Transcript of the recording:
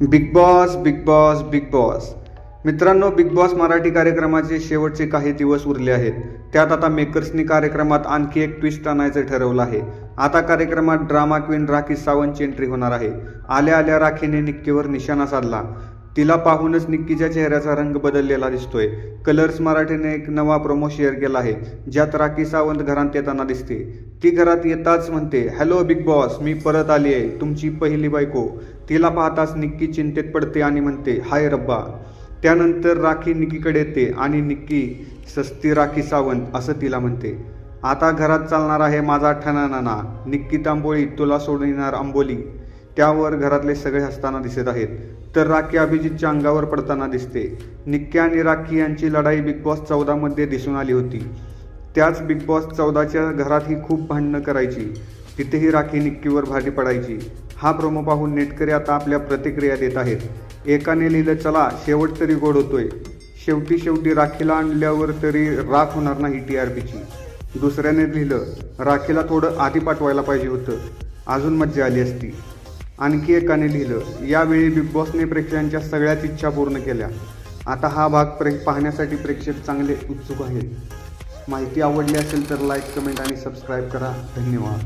Bigg Boss Bigg Boss Bigg Boss. मित्रांनो Bigg Boss Marathi कार्यक्रमाचे शेवटचे काही दिवस उरले आहेत. त्यात आता मेकर्सनी कार्यक्रमात आणखी एक ट्विस्ट आणायचं ठरवलं आहे. आता कार्यक्रमात ड्रामा क्वीन राखी सावंतची एंट्री होणार आहे. आल्या आल्या राखीने निक्कीवर निशाणा साधला. तिला पाहूनच निक्कीच्या चेहऱ्याचा रंग बदललेला दिसतोय. कलर्स मराठीने एक नवा प्रोमो शेअर केला आहे ज्यात राखी सावंत घरात येताना दिसते. ती घरात येताच म्हणते हॅलो बिग बॉस मी परत आली आहे तुमची पहिली बायको. तिला पाहताच निक्की चिंतेत पडते आणि म्हणते हाय रब्बा. त्यानंतर राखी निक्कीकडे येते आणि निक्की सस्ती राखी सावंत असं तिला म्हणते. आता घरात चालणार आहे माझा ठणानाना निक्की तांबोळी तुला सोडणार आंबोली. त्यावर घरातले सगळे हसताना दिसत आहेत. तर राखी अभिजितच्या अंगावर पडताना दिसते. निक्की आणि राखी यांची लढाई बिग बॉस चौदामध्ये दिसून आली होती. त्याच बिग बॉस चौदाच्या घरात ही खूप भांडणं करायची. तिथेही राखी निक्कीवर भारी पडायची. हा प्रोमो पाहून नेटकरी आता आपल्या प्रतिक्रिया देत आहेत. एकाने लिहिलं चला शेवट तरी गोड होतोय. शेवटी शेवटी राखीला आणल्यावर तरी राख होणार नाही टी आर पीची. दुसऱ्याने लिहिलं राखीला थोडं आधी पाठवायला पाहिजे होतं. अजून मज्जा आली असती. आणखी एकाने लिहिलं यावेळी बिग बॉसने प्रेक्षकांच्या सगळ्याच इच्छा पूर्ण केल्या. आता हा भाग प्रे पाहण्यासाठी प्रेक्षक चांगले उत्सुक आहेत. माहिती आवडली असेल तर लाईक कमेंट आणि सबस्क्राईब करा. धन्यवाद.